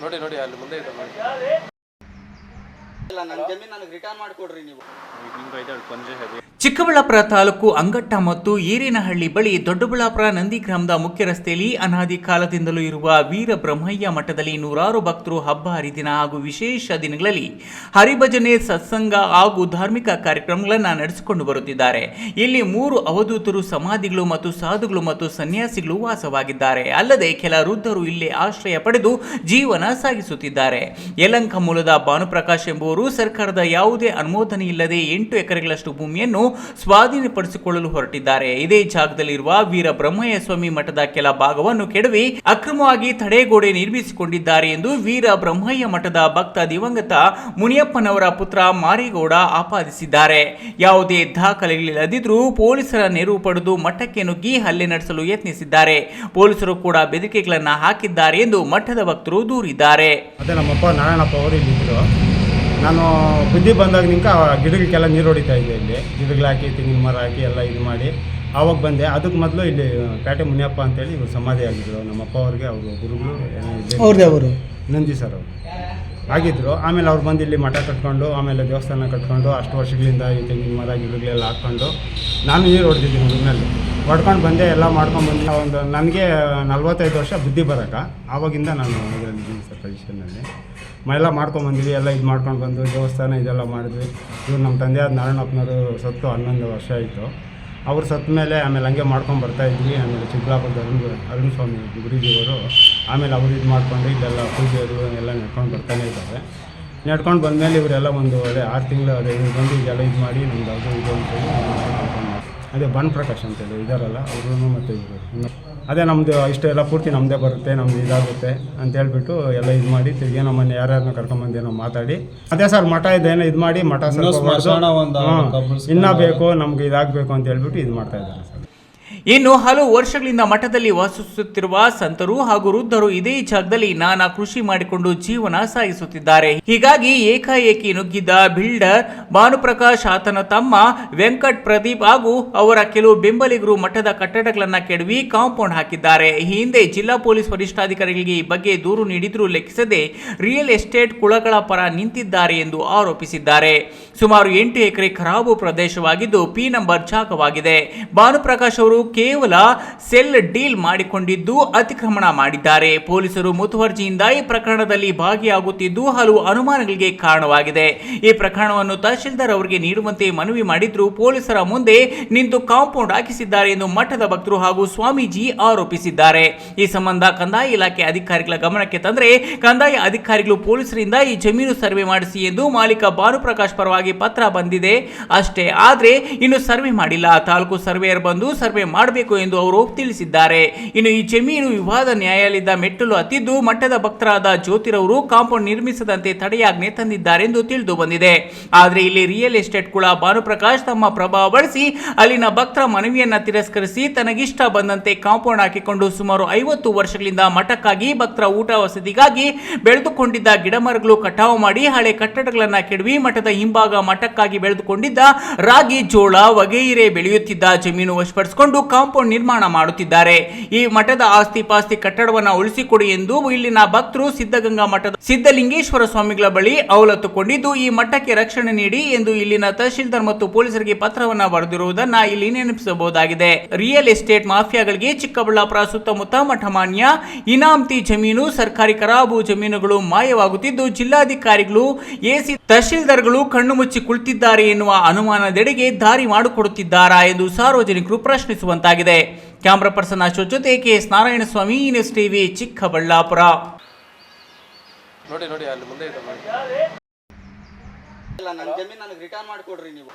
ನೋಡಿ ನೋಡಿ ಅಲ್ಲಿ ಮುಂದೆ ಇದೆ ನೋಡಿ. ಇಲ್ಲ ನನ್ನ ಜಮೀನು ನನಗೆ ರಿಟರ್ನ್ ಮಾಡಿಕೊಡ್ರಿ ನೀವು. ಈಗ ನಿಮ್ಗೆ ಐದಾಳು ಪಂಜೆ ಹೆವಿ ಚಿಕ್ಕಬಳ್ಳಾಪುರ ತಾಲೂಕು ಅಂಗಟ್ಟ ಮತ್ತು ಏರೇನಹಳ್ಳಿ ಬಳಿ ದೊಡ್ಡಬಳ್ಳಾಪುರ ನಂದಿ ಗ್ರಾಮದ ಮುಖ್ಯ ರಸ್ತೆಯಲ್ಲಿ ಅನಾದಿ ಕಾಲದಿಂದಲೂ ಇರುವ ವೀರ ಬ್ರಹ್ಮಯ್ಯ ಮಠದಲ್ಲಿ ನೂರಾರು ಭಕ್ತರು ಹಬ್ಬ ಹರಿದಿನ ಹಾಗೂ ವಿಶೇಷ ದಿನಗಳಲ್ಲಿ ಹರಿಭಜನೆ, ಸತ್ಸಂಗ ಹಾಗೂ ಧಾರ್ಮಿಕ ಕಾರ್ಯಕ್ರಮಗಳನ್ನು ನಡೆಸಿಕೊಂಡು ಬರುತ್ತಿದ್ದಾರೆ. ಇಲ್ಲಿ ಮೂರು ಅವಧೂತರು, ಸಮಾಧಿಗಳು ಮತ್ತು ಸಾಧುಗಳು ಮತ್ತು ಸನ್ಯಾಸಿಗಳು ವಾಸವಾಗಿದ್ದಾರೆ. ಅಲ್ಲದೆ ಕೆಲ ವೃದ್ಧರು ಇಲ್ಲೇ ಆಶ್ರಯ ಪಡೆದು ಜೀವನ ಸಾಗಿಸುತ್ತಿದ್ದಾರೆ. ಯಲಂಕ ಮೂಲದ ಭಾನುಪ್ರಕಾಶ್ ಎಂಬುವರು ಸರ್ಕಾರದ ಯಾವುದೇ ಅನುಮೋದನೆ ಇಲ್ಲದೆ ಎಂಟು ಎಕರೆಗಳಷ್ಟು ಭೂಮಿಯನ್ನು ಸ್ವಾಧೀನಪಡಿಸಿಕೊಳ್ಳಲು ಹೊರಟಿದ್ದಾರೆ. ಇದೇ ಜಾಗದಲ್ಲಿರುವ ವೀರ ಬ್ರಹ್ಮಯ್ಯ ಸ್ವಾಮಿ ಮಠದ ಕೆಲ ಭಾಗವನ್ನು ಕೆಡವಿ ಅಕ್ರಮವಾಗಿ ತಡೆಗೋಡೆ ನಿರ್ಮಿಸಿಕೊಂಡಿದ್ದಾರೆ ಎಂದು ವೀರ ಬ್ರಹ್ಮಯ್ಯ ಮಠದ ಭಕ್ತ ದಿವಂಗತ ಮುನಿಯಪ್ಪನವರ ಪುತ್ರ ಮಾರೇಗೌಡ ಆಪಾದಿಸಿದ್ದಾರೆ. ಯಾವುದೇ ದಾಖಲೆಗಳಿಲ್ಲದಿದ್ದರೂ ಪೊಲೀಸರ ನೆರವು ಪಡೆದು ಮಠಕ್ಕೆ ನುಗ್ಗಿ ಹಲ್ಲೆ ನಡೆಸಲು ಯತ್ನಿಸಿದ್ದಾರೆ. ಪೊಲೀಸರು ಕೂಡ ಬೆದರಿಕೆಗಳನ್ನು ಹಾಕಿದ್ದಾರೆ ಎಂದು ಮಠದ ಭಕ್ತರು ದೂರಿದ್ದಾರೆ. ಅದೇ ನಮ್ಮಪ್ಪ ನಾರಾಯಣಪ್ಪ ಅವರು ಇಲ್ಲಿದ್ದರು ನಾನು ಬುದ್ಧಿ ಬಂದಾಗ ನಿಂಕ ಗಿಡಗಳಿಗೆಲ್ಲ ನೀರು ಹೊಡಿತಾ ಇದ್ದೆ ಇಲ್ಲಿ. ಗಿಡಗಳು ಹಾಕಿ ತೆಂಗಿನ ಮರ ಹಾಕಿ ಎಲ್ಲ ಇದು ಮಾಡಿ ಆವಾಗ ಬಂದೆ. ಅದಕ್ಕೆ ಮೊದಲು ಇಲ್ಲಿ ಪೇಟೆ ಮುನಿಯಪ್ಪ ಅಂತೇಳಿ ಇವರು ಸಮಾಧಿ ಆಗಿದ್ರು. ನಮ್ಮಪ್ಪ ಅವ್ರಿಗೆ ಅವರು ಗುರುಗಳು ಅವರು ನಂದಿ ಸರ್ ಅವರು. ಆಗಿದ್ದರು ಆಮೇಲೆ ಅವ್ರು ಬಂದು ಇಲ್ಲಿ ಮಠ ಕಟ್ಕೊಂಡು ಆಮೇಲೆ ದೇವಸ್ಥಾನ ಕಟ್ಕೊಂಡು ಅಷ್ಟು ವರ್ಷಗಳಿಂದ ಈ ತೆಂಗಿನ ಮರ ಗಿಡಗಳೆಲ್ಲ ಹಾಕ್ಕೊಂಡು ನಾನು ನೀರು ಹೊಡೆದಿದ್ದೀನಿ ಊರಿನಲ್ಲಿ. ಹೊಡ್ಕೊಂಡು ಬಂದೆ, ಎಲ್ಲ ಮಾಡ್ಕೊಂಡು ಬಂದೆ. ಒಂದು ನನಗೆ ನಲ್ವತ್ತೈದು ವರ್ಷ ಬುದ್ಧಿ ಬರೋಕೆ. ಆವಾಗಿಂದ ನಾನು ಇದರಲ್ಲಿದ್ದೀನಿ ಸರ್ ಪೊಸಿಷನ್ನಲ್ಲಿ ಎಲ್ಲ ಮಾಡ್ಕೊಂಬಂದಿವಿ ಎಲ್ಲ ಇದು ಮಾಡ್ಕೊಂಡು ಬಂದು ದೇವಸ್ಥಾನ ಇದೆಲ್ಲ ಮಾಡಿದ್ವಿ. ಇವ್ರು ನಮ್ಮ ತಂದೆ ಆದ ನಾರಾಯಣಪ್ಪನವರು ಸತ್ತು ಹನ್ನೊಂದು ವರ್ಷ ಆಯಿತು. ಅವ್ರು ಸತ್ತ ಮೇಲೆ ಆಮೇಲೆ ಹಂಗೆ ಮಾಡ್ಕೊಂಡು ಬರ್ತಾ ಇದ್ವಿ. ಆಮೇಲೆ ಚಿಕ್ಕಬಳ್ಳಾಪುರದ ಅರುಣ್ ಅರುಣ್ ಸ್ವಾಮಿ ಗುರುಜಿಯವರು ಆಮೇಲೆ ಅವರು ಇದು ಮಾಡ್ಕೊಂಡು ಇಲ್ಲೆಲ್ಲ ಪೂಜೆಗಳು ಎಲ್ಲ ನಡ್ಕೊಂಡು ಬರ್ತಾನೆ ಇದ್ದಾರೆ. ನಡ್ಕೊಂಡು ಬಂದಮೇಲೆ ಇವರೆಲ್ಲ ಒಂದು ಅದೇ ಆರು ತಿಂಗಳು ಅದೇ ಬಂದು ಇದೆಲ್ಲ ಇದು ಮಾಡಿ ನಮ್ದು ಅದು ಇದು ಅಂತೇಳಿ ಮಾಡ್ಕೊಂಡು. ಅದೇ ಬನ್ ಪ್ರಕಾಶ್ ಅಂತೇಳಿ ಇದಾರಲ್ಲ ಅವರು ಮತ್ತು ಇವರು. ಅದೇ ನಮ್ಮದು ಇಷ್ಟೆಲ್ಲ ಪೂರ್ತಿ ನಮ್ಮದೇ ಬರುತ್ತೆ ನಮ್ದು ಇದಾಗುತ್ತೆ ಅಂತ ಹೇಳ್ಬಿಟ್ಟು ಎಲ್ಲ ಇದು ಮಾಡಿ ತಿರ್ಗಿ ನಮ್ಮನ್ನು ಯಾರ್ಯಾರನ್ನ ಕರ್ಕೊಂಬಂದೇನೋ ಮಾತಾಡಿ. ಅದೇ ಸರ್ ಮಠ ಇದೇನೋ ಇದು ಮಾಡಿ ಮಠ ಇನ್ನೂ. ಬೇಕು ನಮ್ಗೆ ಇದಾಗಬೇಕು ಅಂತ ಹೇಳ್ಬಿಟ್ಟು ಇದು ಮಾಡ್ತಾ ಇದ್ದಾರೆ ಸರ್. ಇನ್ನು ಹಲವು ವರ್ಷಗಳಿಂದ ಮಠದಲ್ಲಿ ವಾಸಿಸುತ್ತಿರುವ ಸಂತರು ಹಾಗೂ ವೃದ್ಧರು ಇದೇ ಜಾಗದಲ್ಲಿ ನಾನಾ ಕೃಷಿ ಮಾಡಿಕೊಂಡು ಜೀವನ ಸಾಗಿಸುತ್ತಿದ್ದಾರೆ. ಹೀಗಾಗಿ ಏಕಾಏಕಿ ನುಗ್ಗಿದ್ದ ಬಿಲ್ಡರ್ ಭಾನುಪ್ರಕಾಶ್ ಆತನ ತಮ್ಮ ವೆಂಕಟ್ ಪ್ರದೀಪ್ ಹಾಗೂ ಅವರ ಕೆಲವು ಬೆಂಬಲಿಗರು ಮಠದ ಕಟ್ಟಡಗಳನ್ನ ಕೆಡವಿ ಕಾಂಪೌಂಡ್ ಹಾಕಿದ್ದಾರೆ. ಈ ಹಿಂದೆ ಜಿಲ್ಲಾ ಪೊಲೀಸ್ ವರಿಷ್ಠಾಧಿಕಾರಿಗಳಿಗೆ ಈ ಬಗ್ಗೆ ದೂರು ನೀಡಿದ್ರೂ ಲೆಕ್ಕಿಸದೆ ರಿಯಲ್ ಎಸ್ಟೇಟ್ ಕುಳಗಳ ಪರ ನಿಂತಿದ್ದಾರೆ ಎಂದು ಆರೋಪಿಸಿದ್ದಾರೆ. ಸುಮಾರು ಎಂಟು ಎಕರೆ ಖರಾಬು ಪ್ರದೇಶವಾಗಿದ್ದು ಪಿ ನಂಬರ್ ಜಾಗವಾಗಿದೆ. ಭಾನುಪ್ರಕಾಶ್ ಅವರು ಕೇವಲ ಸೆಲ್ ಡೀಲ್ ಮಾಡಿಕೊಂಡಿದ್ದು ಅತಿಕ್ರಮಣ ಮಾಡಿದ್ದಾರೆ. ಪೊಲೀಸರು ಮುತುವರ್ಜಿಯಿಂದ ಈ ಪ್ರಕರಣದಲ್ಲಿ ಭಾಗಿಯಾಗುತ್ತಿದ್ದು ಹಲವು ಅನುಮಾನಗಳಿಗೆ ಕಾರಣವಾಗಿದೆ. ಈ ಪ್ರಕರಣವನ್ನು ತಹಶೀಲ್ದಾರ್ ಅವರಿಗೆ ನೀಡುವಂತೆ ಮನವಿ ಮಾಡಿದ್ರು. ಪೊಲೀಸರ ಮುಂದೆ ನಿಂತು ಕಾಂಪೌಂಡ್ ಹಾಕಿಸಿದ್ದಾರೆ ಎಂದು ಮಠದ ಭಕ್ತರು ಹಾಗೂ ಸ್ವಾಮೀಜಿ ಆರೋಪಿಸಿದ್ದಾರೆ. ಈ ಸಂಬಂಧ ಕಂದಾಯ ಇಲಾಖೆ ಅಧಿಕಾರಿಗಳ ಗಮನಕ್ಕೆ ತಂದರೆ ಕಂದಾಯ ಅಧಿಕಾರಿಗಳು ಪೊಲೀಸರಿಂದ ಈ ಜಮೀನು ಸರ್ವೆ ಮಾಡಿಸಿ ಎಂದು ಮಾಲೀಕ ಭಾನುಪ್ರಕಾಶ್ ಪರವಾಗಿ ಪತ್ರ ಬಂದಿದೆ. ಅಷ್ಟೇ ಆದರೆ ಇನ್ನು ಸರ್ವೆ ಮಾಡಿಲ್ಲ. ತಾಲೂಕು ಸರ್ವೇಯರ್ ಬಂದು ಸರ್ವೆ ಮಾಡಬೇಕು ಎಂದು ಅವರು ತಿಳಿಸಿದ್ದಾರೆ. ಇನ್ನು ಈ ಜಮೀನು ವಿವಾದ ನ್ಯಾಯಾಲಯದ ಮೆಟ್ಟಲು ಹತ್ತಿದ್ದು ಮಠದ ಭಕ್ತರಾದ ಜ್ಯೋತಿರವರು ಕಾಂಪೌಂಡ್ ನಿರ್ಮಿಸದಂತೆ ತಡೆಯಾಜ್ಞೆ ತಂದಿದ್ದಾರೆ ಎಂದು ತಿಳಿದು ಬಂದಿದೆ. ಆದರೆ ಇಲ್ಲಿ ರಿಯಲ್ ಎಸ್ಟೇಟ್ ಕುಳ ಭಾನುಪ್ರಕಾಶ್ ತಮ್ಮ ಪ್ರಭಾವ ಬಳಸಿ ಅಲ್ಲಿನ ಭಕ್ತರ ಮನವಿಯನ್ನ ತಿರಸ್ಕರಿಸಿ ತನಗಿಷ್ಟ ಬಂದಂತೆ ಕಾಂಪೌಂಡ್ ಹಾಕಿಕೊಂಡು ಸುಮಾರು ಐವತ್ತು ವರ್ಷಗಳಿಂದ ಮಠಕ್ಕಾಗಿ ಭಕ್ತರ ಊಟ ವಸತಿಗಾಗಿ ಬೆಳೆದುಕೊಂಡಿದ್ದ ಗಿಡಮರಗಳು ಕಟಾವು ಮಾಡಿ ಹಳೆ ಕಟ್ಟಡಗಳನ್ನ ಕೆಡವಿ ಮಠದ ಹಿಂಭಾಗ ಮಠಕ್ಕಾಗಿ ಬೆಳೆದುಕೊಂಡಿದ್ದ ರಾಗಿ ಜೋಳ ವಗೈರೆ ಬೆಳೆಯುತ್ತಿದ್ದ ಜಮೀನು ವಶಪಡಿಸಿಕೊಂಡು ಕಾಂಪೌಂಡ್ ನಿರ್ಮಾಣ ಮಾಡುತ್ತಿದ್ದಾರೆ. ಈ ಮಠದ ಆಸ್ತಿ ಪಾಸ್ತಿ ಕಟ್ಟಡವನ್ನು ಉಳಿಸಿಕೊಡಿ ಎಂದು ಇಲ್ಲಿನ ಭಕ್ತರು ಸಿದ್ಧಗಂಗಾ ಮಠದ ಸಿದ್ಧಲಿಂಗೇಶ್ವರ ಸ್ವಾಮಿಗಳ ಬಳಿ ಅವಲತ್ತುಕೊಂಡಿದ್ದು, ಈ ಮಠಕ್ಕೆ ರಕ್ಷಣೆ ನೀಡಿ ಎಂದು ಇಲ್ಲಿನ ತಹಶೀಲ್ದಾರ್ ಮತ್ತು ಪೊಲೀಸರಿಗೆ ಪತ್ರವನ್ನು ಬರೆದಿರುವುದನ್ನ ಇಲ್ಲಿ ನೆನಪಿಸಬಹುದಾಗಿದೆ. ರಿಯಲ್ ಎಸ್ಟೇಟ್ ಮಾಫಿಯಾಗಳಿಗೆ ಚಿಕ್ಕಬಳ್ಳಾಪುರ ಸುತ್ತಮುತ್ತ ಮಠಮಾನ್ಯ ಇನಾಮ್ತಿ ಜಮೀನು, ಸರ್ಕಾರಿ ಕರಾಬು ಜಮೀನುಗಳು ಮಾಯವಾಗುತ್ತಿದ್ದು, ಜಿಲ್ಲಾಧಿಕಾರಿಗಳು ಎಸಿ ತಹಶೀಲ್ದಾರ್ಗಳು ಕಣ್ಣು ಮುಚ್ಚಿ ಕುಳಿತಿದ್ದಾರೆ ಎನ್ನುವ ಅನುಮಾನದೆಡೆಗೆ ದಾರಿ ಮಾಡಿಕೊಡುತ್ತಿದ್ದಾರಾ ಎಂದು ಸಾರ್ವಜನಿಕರು ಪ್ರಶ್ನಿಸುವಂತಾಗಿದೆ. ಕ್ಯಾಮ್ರಾ ಪರ್ಸನ್ ಅಶೋಕ್ ಜೊತೆ K S Narayanaswamy news TV Chikkaballapur. ನೋಡಿ ನೋಡಿ ಅಲ್ಲಿ ಮುಂದೆ ಇಲ್ಲ ನನ್ನ ಜಮೀನು ನನಗೆ ರಿಟರ್ನ್ ಮಾಡಿಕೊಡ್ರಿ ನೀವು.